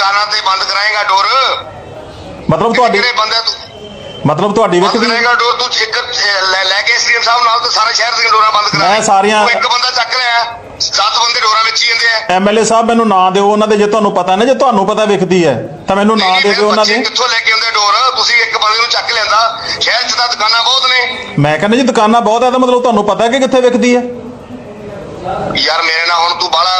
ਦੁਕਾਨਾਂ ਤੇ ਬੰਦ ਕਰਾਏਗਾ ਡੋਰ? ਮਤਲਬ ਤੁਹਾਡੀ ਕਿਹੜੇ ਬੰਦੇ ਤੂੰ? ਮਤਲਬ ਤੁਹਾਡੀ ਬੰਦ ਵਿਕਦੀ ਕਰਾਏਗਾ ਡੋਰ ਤੂੰ ਇੱਕ ਲੈ ਲੈ ਕੇ ਐਸਡੀਐਮ ਸਾਹਿਬ ਨਾਲ ਤੇ ਸਾਰੇ ਸ਼ਹਿਰ ਦੀਆਂ ਡੋਰਾਂ ਬੰਦ ਕਰਾ ਮੈਂ। ਸਾਰੀਆਂ- ਇੱਕ ਬੰਦਾ ਚੱਕ ਲਿਆ। ਸੱਤ ਬੰਦੇ ਡੋਰਾਂ ਵਿੱਚ ਹੀ ਜਾਂਦੇ ਆ। ਐਮਐਲਏ ਸਾਹਿਬ ਮੈਨੂੰ ਨਾਂ ਦਿਓ। ਉਹਨਾਂ ਦੇ ਜੇ ਤੁਹਾਨੂੰ ਪਤਾ ਨਾ ਜੇ ਤੁਹਾਨੂੰ ਪਤਾ ਵਿਕਦੀ ਹੈ ਤਾਂ ਮੈਨੂੰ ਨਾਂ ਦੇ ਦਿਓ ਉਹਨਾਂ ਦੇ। ਕਿੱਥੋਂ ਲੈ ਕੇ ਆਉਂਦੇ ਡੋਰ? ਤੁਸੀਂ ਇੱਕ ਬੰਦੇ ਨੂੰ ਚੱਕ ਲੈਂਦਾ ਸ਼ਹਿਰ 'ਚ ਤਾਂ ਦੁਕਾਨਾਂ ਬਹੁਤ ਨੇ। ਮੈਂ ਕਹਿੰਦਾ ਜੀ ਦੁਕਾਨਾਂ ਬਹੁਤ ਹੈ ਤਾਂ ਮਤਲਬ ਤੁਹਾਨੂੰ ਪਤਾ ਕਿ ਕਿੱਥੇ ਵਿਕਦੀ ਹੈ? ਯਾਰ ਮੇਰੇ ਨਾਲ ਹੁਣ ਤੂੰ ਬਾਲਾ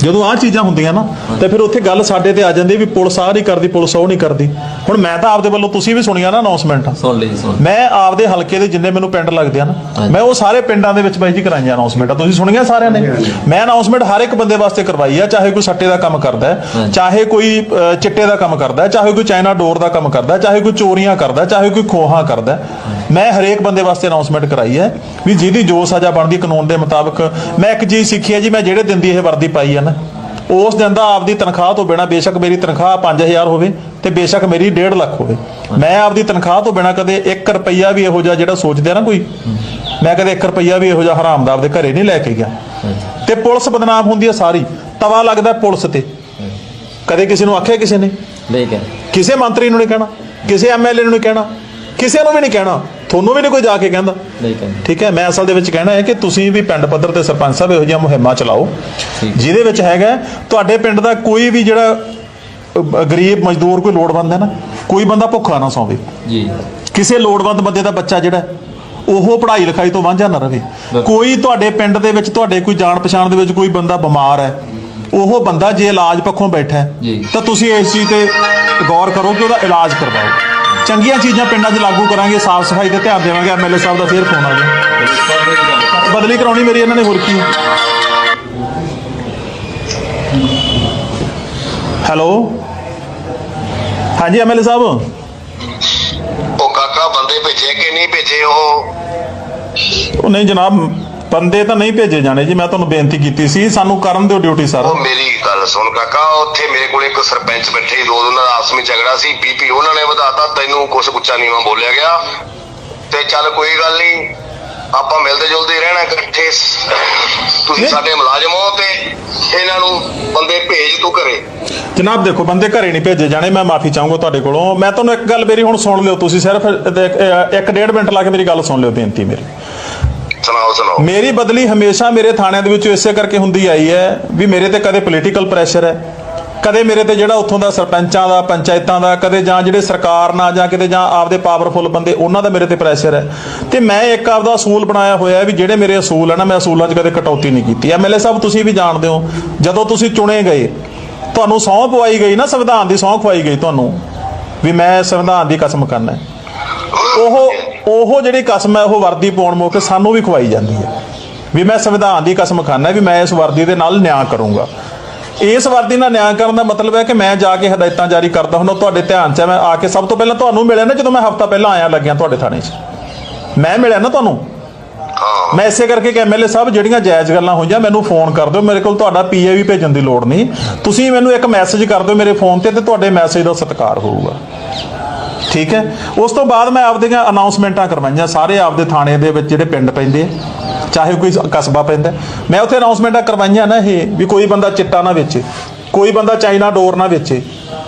ਜਦੋਂ ਆਹ ਚੀਜ਼ਾਂ ਹੁੰਦੀਆਂ ਨਾ, ਤੇ ਫਿਰ ਉੱਥੇ ਗੱਲ ਸਾਡੇ ਤੇ ਆ ਜਾਂਦੀ ਵੀ ਪੁਲਿਸ ਆਹ ਨਹੀਂ ਕਰਦੀ, ਪੁਲਿਸ ਉਹ ਨਹੀਂ ਕਰਦੀ। ਹੁਣ ਮੈਂ ਤਾਂ ਆਪਦੇ ਵੱਲੋਂ ਤੁਸੀਂ ਵੀ ਸੁਣੀਆਂ ਨਾ ਅਨਾਉਂਸਮੈਂਟ ਸੁਣ ਲਈ ਸੁਣ ਮੈਂ ਆਪਦੇ ਹਲਕੇ ਦੇ ਜਿੰਨੇ ਮੈਨੂੰ ਪਿੰਡ ਲੱਗਦੇ ਆ ਨਾ। ਮੈਂ ਉਹ ਸਾਰੇ ਪਿੰਡਾਂ ਦੇ ਵਿੱਚ ਬਾਈ ਜੀ ਕਰਾਈਆਂ ਅਨਾਉਂਸਮੈਂਟਾਂ ਤੁਸੀਂ ਸੁਣੀਆਂ ਸਾਰਿਆਂ ਨੇ? ਮੈਂ ਅਨਾਉਂਸਮੈਂਟ ਹਰ ਇੱਕ ਬੰਦੇ ਵਾਸਤੇ ਕਰਵਾਈ ਆ ਚਾਹੇ ਕੋਈ ਸੱਟੇ ਦਾ ਕੰਮ ਕਰਦਾ ਹੈ। ਚਾਹੇ ਕੋਈ ਚਿੱਟੇ ਦਾ ਕੰਮ ਕਰਦਾ ਹੈ ਚਾਹੇ ਕੋਈ ਚਾਈਨਾ ਡੋਰ ਦਾ ਕੰਮ ਕਰਦਾ ਹੈ ਚਾਹੇ ਕੋਈ ਚੋਰੀਆਂ ਕਰਦਾ ਚਾਹੇ ਕੋਈ ਖੋਹਾਂ ਕਰਦਾ ਮੈਂ ਹਰੇਕ ਬੰਦੇ ਵਾਸਤੇ ਅਨਾਉਂਸਮੈਂਟ ਕਰਾਈ ਹੈ ਵੀ ਜਿਹਦੀ ਜੋ ਸਜ਼ਾ ਬਣਦੀ ਕਾਨੂੰਨ ਦੇ ਮੁਤਾਬਕ ਮੈਂ ਇੱਕ ਚੀਜ਼ ਸਿੱਖੀ ਹੈ ਜੀ ਮੈਂ ਜਿਹੜੇ ਦਿਨ ਦੀ ਇਹ ਵਰਦੀ ਪਾਈ ਹੈ ਨਾ ਉਸ ਦਿਨ ਦਾ ਆਪਦੀ ਤਨਖਾਹ ਤੋਂ ਬਿਨਾ ਬੇਸ਼ੱਕ ਮੇਰੀ ਤਨਖਾਹ 5000 ਹੋਵੇ ਤੇ ਬੇਸ਼ੱਕ ਮੇਰੀ 1.5 ਲੱਖ ਹੋਵੇ। ਮੈਂ ਆਪਦੀ ਤਨਖਾਹ ਤੋਂ ਬਿਨਾ ਕਦੇ 1 ਰੁਪਈਆ ਵੀ ਇਹੋ ਜਿਹਾ ਜਿਹੜਾ ਸੋਚਦੇ ਆ ਨਾ ਕੋਈ ਮੈਂ ਕਦੇ 1 ਰੁਪਈਆ ਵੀ ਇਹੋ ਜਿਹਾ ਹਰਾਮ ਦਾ ਘਰੇ ਨਹੀਂ ਲੈ ਕੇ ਗਿਆ। ਤੇ ਪੁਲਿਸ ਬਦਨਾਮ ਹੁੰਦੀ ਹੈ ਸਾਰੀ। ਤਵਾ ਲੱਗਦਾ ਪੁਲਿਸ ਤੇ। ਕਦੇ ਕਿਸੇ ਨੂੰ ਆਖਿਆ ਕਿਸੇ ਨੇ? ਨਹੀਂ ਕਹਿ। ਕਿਸੇ ਮੰਤਰੀ ਨੂੰ ਨਹੀਂ ਕਹਿਣਾ। ਕਿਸੇ ਐਮਐਲਏ ਨੂੰ ਨਹੀਂ ਕਹਿਣਾ। ਕਿਸੇ ਨੂੰ ਵੀ ਨਹੀਂ ਕਹਿਣਾ। ਤੁਹਾਨੂੰ ਵੀ ਨਹੀਂ ਕੋਈ ਜਾ ਕੇ ਕਹਿੰਦਾ। ਨਹੀਂ ਕਹਿ ਠੀਕ ਹੈ ਮੈਂ ਅਸਲ ਦੇ ਵਿੱਚ ਕਹਿਣਾ ਹੈ ਕਿ ਤੁਸੀਂ ਵੀ ਪਿੰਡ ਪੱਧਰ ਤੇ ਸਰਪੰਚ ਸਾਹਿਬ ਇਹੋ ਜਿਹੀਆਂ ਮੁਹਿੰਮਾਂ ਚਲਾਓ। ਜਿਹਦੇ ਵਿੱਚ ਹੈਗਾ ਤੁਹਾਡੇ ਪਿੰਡ ਦਾ ਕੋਈ ਵੀ ਜਿਹੜਾ ਗਰੀਬ ਮਜ਼ਦੂਰ ਕੋਈ ਲੋੜਵੰਦ ਹੈ ਨਾ ਕੋਈ ਬੰਦਾ ਭੁੱਖਾ ਨਾ ਸੌਵੇ। ਜੀ। ਕਿਸੇ ਲੋੜਵੰਦ ਬੰਦੇ ਦਾ ਬੱਚਾ ਜਿਹੜਾ ਉਹ ਪੜ੍ਹਾਈ ਲਿਖਾਈ ਤੋਂ ਵਾਂਝਾ ਨਾ ਰਵੇ ਕੋਈ ਤੁਹਾਡੇ ਪਿੰਡ ਦੇ ਵਿੱਚ ਤੁਹਾਡੇ ਕੋਈ ਜਾਣ ਪਛਾਣ ਦੇ ਵਿੱਚ ਕੋਈ ਬੰਦਾ ਬਿਮਾਰ ਹੈ ਉਹ ਬੰਦਾ ਜੇ ਇਲਾਜ ਪੱਖੋਂ ਬੈਠਾ। ਤਾਂ ਤੁਸੀਂ ਇਸ ਚੀਜ਼ ਤੇ ਗੌਰ ਕਰੋ ਕਿ ਉਹਦਾ ਇਲਾਜ ਕਰਵਾਓ। ਚੰਗੀਆਂ ਚੀਜ਼ਾਂ ਪਿੰਡਾਂ 'ਚ ਲਾਗੂ ਕਰਾਂਗੇ ਸਾਫ਼ ਸਫ਼ਾਈ ਤੇ ਧਿਆਨ ਦੇਵਾਂਗੇ ਐਮਐਲਏ ਸਾਹਿਬ ਦਾ ਫੇਰ ਫੋਨ ਆ ਗਿਆ ਬਦਲੀ ਕਰਾਉਣੀ ਮੇਰੀ ਇਹਨਾਂ ਨੇ ਹੋਰ ਕੀ? ਹੈਲੋ। ਹਾਂਜੀ ਐਮਐਲਏ ਸਾਹਿਬ। ਉਹ ਕਾਕਾ ਬੰਦੇ ਭੇਜੇ ਕਿ ਨਹੀਂ ਭੇਜੇ ਉਹ? ਉਹ ਨਹੀਂ ਜਨਾਬ ਬੰਦੇ ਤਾਂ ਨਹੀਂ ਭੇਜੇ ਜਾਣੇ ਜੀ ਮੈਂ ਤੁਹਾਨੂੰ ਬੇਨਤੀ ਕੀਤੀ ਸੀ ਸਾਨੂੰ ਕਰਨ ਦਿਓ ਡਿਊਟੀ ਸਰ ਉਹ ਮੇਰੀ ਗੱਲ ਸੁਣ ਕਾਕਾ ਉੱਥੇ ਮੇਰੇ ਕੋਲ ਇੱਕ ਸਰਪੰਚ ਬੈਠੇ ਦੋ ਉਹਨਾਂ ਦਾ ਆਪਸ ਵਿੱਚ ਝਗੜਾ ਸੀ ਬੀਪੀ ਉਹਨਾਂ ਨੇ ਵਧਾਤਾ ਤੈਨੂੰ ਕੁਛ ਉੱਚਾ ਨੀਵਾਂ ਬੋਲਿਆ ਗਿਆ। ਤੇ ਚੱਲ ਕੋਈ ਗੱਲ ਨਹੀਂ ਆਪਾਂ ਮਿਲਦੇ ਜੁਲਦੇ ਰਹਿਣਾ ਇਕੱਠੇ। ਤੁਸੀਂ। ਸਾਡੇ ਮੁਲਾਜ਼ਮ ਹੋ ਤੇ ਇਹਨਾਂ ਨੂੰ ਬੰਦੇ ਭੇਜ ਤੂੰ ਘਰੇ। ਜਨਾਬ ਦੇਖੋ ਬੰਦੇ ਘਰੇ ਨਹੀਂ ਭੇਜੇ ਜਾਣੇ ਮੈਂ ਮਾਫੀ ਚਾਹੂੰਗਾ ਤੁਹਾਡੇ ਕੋਲੋਂ। ਮੈਂ ਤੁਹਾਨੂੰ ਇੱਕ ਗੱਲ ਮੇਰੀ ਹੁਣ ਸੁਣ ਲਿਓ ਤੁਸੀਂ ਸਿਰਫ ਇੱਕ- ਇੱਕ ਡੇਢ ਮਿੰਟ ਲਾ ਕੇ ਮੇਰੀ ਗੱਲ ਸੁਣ ਲਿਓ ਬੇਨਤੀ ਮੇਰੀ। ਸੁਣਾਓ ਸੁਣਾਓ। ਮੇਰੀ ਬਦਲੀ ਹਮੇਸ਼ਾ ਮੇਰੇ ਥਾਣਿਆਂ ਦੇ ਵਿੱਚ ਇਸੇ ਕਰਕੇ ਹੁੰਦੀ ਆਈ ਹੈ ਵੀ ਮੇਰੇ ਤੇ ਕਦੇ ਪੋਲੀਟੀਕਲ ਪ੍ਰੈਸ਼ਰ ਹੈ। ਕਦੇ ਮੇਰੇ ਤੇ ਜਿਹੜਾ ਉੱਥੋਂ ਦਾ ਸਰਪੰਚਾਂ ਦਾ, ਪੰਚਾਇਤਾਂ ਦਾ, ਕਦੇ ਜਾਂ ਜਿਹੜੇ ਸਰਕਾਰ ਨਾਲ ਜਾਂ ਕਿਤੇ ਜਾਂ ਆਪਦੇ ਪਾਵਰਫੁਲ ਬੰਦੇ, ਉਹਨਾਂ ਦਾ ਮੇਰੇ ਤੇ ਪ੍ਰੈਸ਼ਰ ਹੈ। ਤੇ ਮੈਂ ਇੱਕ ਆਪਦਾ ਅਸੂਲ ਬਣਾਇਆ ਹੋਇਆ ਵੀ ਜਿਹੜੇ ਮੇਰੇ ਅਸੂਲ ਹੈ ਨਾ, ਮੈਂ ਅਸੂਲਾਂ 'ਚ ਕਦੇ ਕਟੌਤੀ ਨਹੀਂ ਕੀਤੀ। ਐਮਐਲਏ ਸਾਹਿਬ, ਤੁਸੀਂ ਵੀ ਜਾਣਦੇ ਹੋ, ਜਦੋਂ ਤੁਸੀਂ ਚੁਣੇ ਗਏ, ਤੁਹਾਨੂੰ ਸਹੁੰ ਪਵਾਈ ਗਈ ਨਾ, ਸੰਵਿਧਾਨ ਦੀ ਸਹੁੰ ਖਵਾਈ ਗਈ ਤੁਹਾਨੂੰ, ਵੀ ਮੈਂ ਸੰਵਿਧਾਨ ਦੀ ਕਸਮ ਕਰਨਾ ਹੈ। ਉਹ ਉਹ ਜਿਹੜੀ ਕਸਮ ਹੈ, ਉਹ ਵਰਦੀ ਪਾਉਣ ਮੌਕੇ ਸਾਨੂੰ ਵੀ ਖਵਾਈ ਜਾਂਦੀ ਹੈ। ਵੀ ਮੈਂ ਸੰਵਿਧਾਨ ਦੀ ਕਸਮ ਖਾਨਾ ਵੀ ਮੈਂ ਇਸ ਵਰਦੀ ਦੇ ਨਾਲ ਨਿਆਂ ਕਰੂੰਗਾ। ਇਸ ਵਰਦੀ ਨਾਲ ਨਿਆਂ ਕਰਨ ਦਾ ਮਤਲਬ ਹੈ ਕਿ ਮੈਂ ਜਾ ਕੇ ਹਦਾਇਤਾਂ ਜਾਰੀ ਕਰਦਾ ਹੁੰਦਾ ਤੁਹਾਡੇ ਧਿਆਨ 'ਚ ਮੈਂ ਆ ਕੇ ਸਭ ਤੋਂ ਪਹਿਲਾਂ ਤੁਹਾਨੂੰ ਮਿਲਿਆ ਨਾ ਜਦੋਂ ਮੈਂ ਹਫਤਾ ਪਹਿਲਾਂ ਆਇਆ ਲੱਗਿਆ ਤੁਹਾਡੇ ਥਾਣੇ 'ਚ। ਮੈਂ ਮਿਲਿਆ ਨਾ ਤੁਹਾਨੂੰ? ਮੈਂ ਇਸੇ ਕਰਕੇ ਕਿ ਐਮਐਲਏ ਸਾਹਿਬ ਜਿਹੜੀਆਂ ਜਾਇਜ਼ ਗੱਲਾਂ ਹੋਈਆਂ ਮੈਨੂੰ ਫੋਨ ਕਰ ਦਿਓ। ਮੇਰੇ ਕੋਲ ਤੁਹਾਡਾ ਪੀਏ ਵੀ ਭੇਜਣ ਦੀ ਲੋੜ ਨਹੀਂ। ਤੁਸੀਂ ਮੈਨੂੰ ਇੱਕ ਮੈਸੇਜ ਕਰ ਦਿਓ ਮੇਰੇ ਫੋਨ ਤੇ ਤੇ ਤੁਹਾਡੇ ਮੈਸੇਜ ਦਾ ਸਤਿਕਾਰ ਹੋਊਗਾ। ਠੀਕ ਹੈ? ਉਸ ਤੋਂ ਬਾਅਦ ਮੈਂ ਆਪਦੀਆਂ ਅਨਾਉਂਸਮੈਂਟਾਂ ਕਰਵਾਈਆਂ। ਸਾਰੇ ਆਪਦੇ ਥਾਣੇ ਦੇ ਵਿੱਚ ਜਿਹੜੇ ਪਿੰਡ ਪੈਂਦੇ ਆ। ਚਾਹੇ ਕੋਈ ਕਸਬਾ ਪੈਂਦਾ ਮੈਂ ਉੱਥੇ ਅਨਾਉਂਸਮੈਂਟਾਂ ਕਰਵਾਈਆਂ ਨਾ ਇਹ ਵੀ ਕੋਈ ਬੰਦਾ ਚਿੱਟਾ ਨਾ ਵੇਚੇ ਕੋਈ ਬੰਦਾ ਚਾਈਨਾ ਡੋਰ ਨਾ ਵੇਚੇ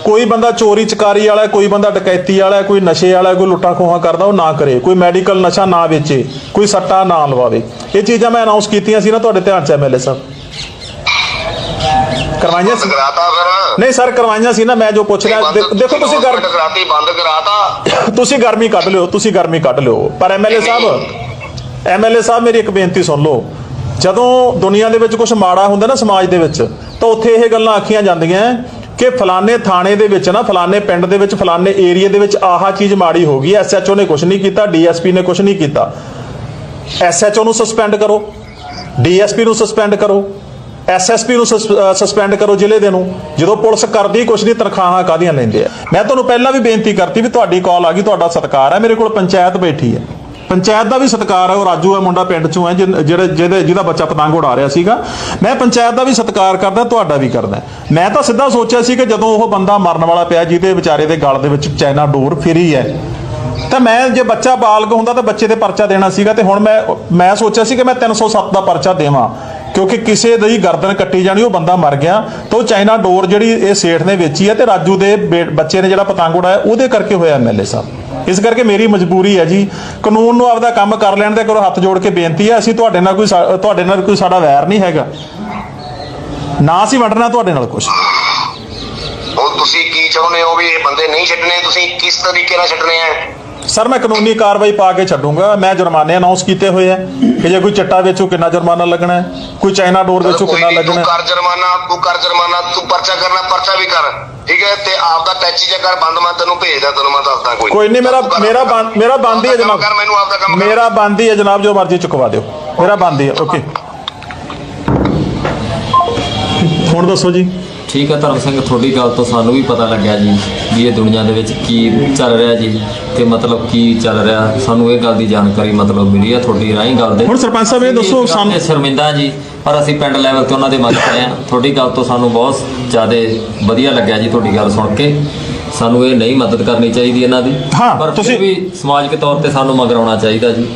ਕੋਈ ਬੰਦਾ ਚੋਰੀ ਚਕਾਰੀ ਵਾਲਾ ਕੋਈ ਬੰਦਾ ਡਕੈਤੀ ਵਾਲਾ ਕੋਈ ਨਸ਼ੇ ਵਾਲਾ ਕੋਈ ਲੁੱਟਾਂ ਖੋਹਾਂ ਕਰਦਾ ਉਹ ਨਾ ਕਰੇ ਕੋਈ ਮੈਡੀਕਲ ਨਸ਼ਾ ਨਾ ਵੇਚੇ ਕੋਈ ਸੱਟਾ ਨਾ ਲਵਾਵੇ। ਇਹ ਚੀਜ਼ਾਂ ਮੈਂ ਅਨਾਉਂਸ ਕੀਤੀਆਂ ਸੀ ਨਾ ਤੁਹਾਡੇ ਧਿਆਨ ਚ ਐਮਐਲਏ ਸਾਹਿਬ। ਕਰਵਾਈਆਂ ਸੀ? ਨਹੀਂ ਸਰ ਕਰਵਾਈਆਂ ਸੀ ਨਾ ਮੈਂ ਜੋ ਪੁੱਛ ਰਿਹਾ ਦੇਖੋ ਤੁਸੀਂ ਗਰ announcement ਕਰਾਤੀ ਬੰਦ ਕਰਾਤਾ। ਤੁਸੀਂ ਗਰਮੀ ਕੱਢ ਲਿਓ ਤੁਸੀਂ ਗਰਮੀ ਕੱਢ ਲਿਓ। ਪਰ ਐਮਐਲਏ ਸਾਹਿਬ ਐਮਐਲਏ ਸਾਹਿਬ, ਮੇਰੀ ਇੱਕ ਬੇਨਤੀ ਸੁਣ ਲਓ। ਜਦੋਂ ਦੁਨੀਆ ਦੇ ਵਿੱਚ ਕੁਝ ਮਾੜਾ ਹੁੰਦਾ ਨਾ ਸਮਾਜ ਦੇ ਵਿੱਚ, ਤਾਂ ਉੱਥੇ ਇਹ ਗੱਲਾਂ ਆਖੀਆਂ ਜਾਂਦੀਆਂ ਕਿ ਫਲਾਣੇ ਥਾਣੇ ਦੇ ਵਿੱਚ ਨਾ, ਫਲਾਣੇ ਪਿੰਡ ਦੇ ਵਿੱਚ, ਫਲਾਣੇ ਏਰੀਆ ਦੇ ਵਿੱਚ ਆਹ ਚੀਜ਼ ਮਾੜੀ ਹੋ ਗਈ। ਐਸਐਚਓ ਨੇ ਕੁਝ ਨਹੀਂ ਕੀਤਾ ਡੀਐਸਪੀ ਨੇ ਕੁਝ ਨਹੀਂ ਕੀਤਾ। ਐਸਐਚਓ ਨੂੰ ਸਸਪੈਂਡ ਕਰੋ। ਡੀਐਸਪੀ ਨੂੰ ਸਸਪੈਂਡ ਕਰੋ। ਐਸਐਸਪੀ ਨੂੰ ਸਸਪੈਂਡ ਕਰੋ ਜ਼ਿਲ੍ਹੇ ਦੇ ਨੂੰ, ਜਦੋਂ ਪੁਲਿਸ ਕਰਦੀ, ਕੁਛ ਨਹੀਂ, ਤਨਖਾਹਾਂ ਕਾਦੀਆਂ ਲੈਂਦੇ ਆ? ਮੈਂ ਤੁਹਾਨੂੰ ਪਹਿਲਾਂ ਵੀ ਬੇਨਤੀ ਕਰਤੀ ਵੀ ਤੁਹਾਡੀ ਕਾਲ ਆ ਗਈ, ਤੁਹਾਡਾ ਸਤਿਕਾਰ ਹੈ ਮੇਰੇ ਕੋਲ ਪੰਚਾਇਤ ਬੈਠੀ ਹੈ ਪੰਚਾਇਤ ਦਾ ਵੀ ਸਤਿਕਾਰ ਹੈ, ਉਹ ਰਾਜੂ ਹੈ, ਮੁੰਡਾ ਪਿੰਡ ਚੋਂ ਹੈ ਜਿਹ- ਜਿਹੜੇ ਜਿਹਦੇ ਜਿਹਦਾ ਬੱਚਾ ਪਤੰਗ ਉਡਾ ਰਿਹਾ ਸੀਗਾ। ਮੈਂ ਪੰਚਾਇਤ ਦਾ ਵੀ ਸਤਿਕਾਰ ਕਰਦਾ, ਤੁਹਾਡਾ ਵੀ ਕਰਦਾ ਮੈਂ ਤਾਂ ਸਿੱਧਾ ਸੋਚਿਆ ਸੀ ਕਿ ਜਦੋਂ ਉਹ ਬੰਦਾ ਮਰਨ ਵਾਲਾ ਪਿਆ, ਜਿਹਦੇ ਵਿਚਾਰੇ ਦੇ ਗਲ ਦੇ ਵਿੱਚ ਚਾਈਨਾ ਡੋਰ ਫਿਰੀ ਹੈ, ਤਾਂ ਮੈਂ ਜੇ ਬੱਚਾ ਬਾਲਗ ਹੁੰਦਾ ਤਾਂ ਬੱਚੇ ਤੇ ਪਰਚਾ ਦੇਣਾ ਸੀਗਾ ਤੇ ਹੁਣ ਮੈਂ ਮੈਂ ਸੋਚਿਆ ਸੀ ਕਿ ਮੈਂ 307 ਦਾ ਪਰਚਾ ਦੇਵਾਂ, ਕਿਉਂਕਿ ਕਿਸੇ ਦੀ ਗਰਦਨ ਕੱਟੀ ਜਾਣੀ, ਉਹ ਬੰਦਾ ਮਰ ਗਿਆ, ਤਾਂ ਉਹ ਚਾਈਨਾ ਡੋਰ ਜਿਹੜੀ ਇਹ ਸੇਠ ਨੇ ਵੇਚੀ ਹੈ ਤੇ ਰਾਜੂ ਦੇ ਬੇ- ਬੱਚੇ ਨੇ ਜਿਹੜਾ ਪਤੰਗ ਉਡਾਇਆ, ਉਹਦੇ ਕਰਕੇ ਹੋਇਆ ਐਮਐਲਏ ਸਾਹਿਬ। ਇਸ ਕਰਕੇ ਮੇਰੀ ਮਜਬੂਰੀ ਹੈ ਜੀ ਕਾਨੂੰਨ ਨੂੰ ਆਪਦਾ ਕੰਮ ਕਰ ਲੈਣ ਦੇ ਕਰੋ ਹੱਥ ਜੋੜ ਕੇ ਬੇਨਤੀ ਹੈ ਅਸੀਂ ਤੁਹਾਡੇ ਨਾਲ ਕੋਈ ਤੁਹਾਡੇ ਨਾਲ ਕੋਈ ਸਾਡਾ ਵੈਰ ਨਹੀਂ ਹੈਗਾ। ਨਾ ਅਸੀਂ ਵੰਡਣਾ ਤੁਹਾਡੇ ਨਾਲ ਕੁਝ ਹੁਣ ਤੁਸੀਂ ਕੀ ਚਾਹੁੰਦੇ ਹੋ ਵੀ ਇਹ ਬੰਦੇ ਨਹੀਂ ਛੱਡਣੇ? ਤੁਸੀਂ ਕਿਸ ਤਰੀਕੇ ਨਾਲ ਛੱਡਣੇ ਆ? ਸਰ ਮੈਂ ਕਾਨੂੰਨੀ ਕਾਰਵਾਈ ਪਾ ਕੇ ਛੱਡੂੰਗਾ। ਮੈਂ ਜੁਰਮਾਨੇ ਅਨਾਉਂਸ ਕੀਤੇ ਹੋਏ ਆ ਕਿ ਜੇ ਕੋਈ ਚੱਟਾ ਵੇਚੋ ਕਿੰਨਾ ਜੁਰਮਾਨਾ ਲੱਗਣਾ ਹੈ? ਕੋਈ ਚਾਈਨਾ ਡੋਰ ਵੇਚੋ ਕਿੰਨਾ ਲੱਗਣਾ ਤੂੰ ਹੈ? ਕਰ ਜੁਰਮਾਨਾ ਤੂੰ ਕਰ ਜੁਰਮਾਨਾ ਤੂੰ ਪਰਚਾ ਕਰਨਾ ਪਰਚਾ ਵੀ ਕਰ। ਠੀਕ ਹੈ ਤੇ ਆਪਦਾ ਟੈਚੀ ਜੇ ਕਰ ਬੰਦ ਮੈਂ ਤੈਨੂੰ ਭੇਜਦਾ ਤੈਨੂੰ ਮੈਂ ਦੱਸਦਾ ਕੋਈ ਕੋਈ ਨਹੀਂ ਮੇਰਾ ਮੇਰਾ ਬੰਦ ਮੇਰਾ ਬੰਦ ਹੀ ਹੈ ਜਨਾਬ। ਕਰ ਮੈਨੂੰ ਆਪਦਾ ਕੰਮ ਮੇਰਾ ਬੰਦ ਹੀ ਹੈ ਜਨਾਬ ਜੋ ਮਰਜ਼ੀ ਚੁਕਵਾ ਦਿਓ। ਮੇਰਾ ਬੰਦ ਹੀ ਹੈ ਓਕੇ। ਹੁਣ ਦੱਸੋ ਜੀ। ਠੀਕ ਹੈ ਧਰਮ ਸਿੰਘ ਤੁਹਾਡੀ ਗੱਲ ਤੋਂ ਸਾਨੂੰ ਵੀ ਪਤਾ ਲੱਗਿਆ ਜੀ ਵੀ ਇਹ ਦੁਨੀਆ ਦੇ ਵਿੱਚ ਕੀ ਚੱਲ ਰਿਹਾ ਜੀ ਤੇ ਮਤਲਬ ਕੀ ਚੱਲ ਰਿਹਾ। ਸਾਨੂੰ ਇਹ ਗੱਲ ਦੀ ਜਾਣਕਾਰੀ ਮਤਲਬ ਮਿਲੀ ਹੈ ਤੁਹਾਡੀ ਰਾਹੀਂ ਗੱਲ ਦੇ। ਹੁਣ ਸਰਪੰਚ ਸਾਹਿਬ ਇਹ ਦੱਸੋ ਸਾਨੂੰ ਸਾਨੂੰ ਸ਼ਰਮਿੰਦਾ ਜੀ ਪਰ ਅਸੀਂ ਪਿੰਡ ਲੈਵਲ ਤੇ ਉਹਨਾਂ ਦੇ ਮਦਦ ਰਹੇ ਹਾਂ। ਤੁਹਾਡੀ ਗੱਲ ਤੋਂ ਸਾਨੂੰ ਬਹੁਤ ਜ਼ਿਆਦਾ ਵਧੀਆ ਲੱਗਿਆ ਜੀ ਤੁਹਾਡੀ ਗੱਲ ਸੁਣ ਕੇ। ਸਾਨੂੰ ਇਹ ਨਹੀਂ ਮਦਦ ਕਰਨੀ ਚਾਹੀਦੀ ਇਹਨਾਂ ਦੀ। ਹਾਂ, ਪਰ ਤੁਸੀਂ- ਫਿਰ ਵੀ ਸਮਾਜਿਕ ਤੌਰ ਤੇ ਸਾਨੂੰ ਮਗਰ ਆਉਣਾ ਚਾਹੀਦਾ ਜੀ।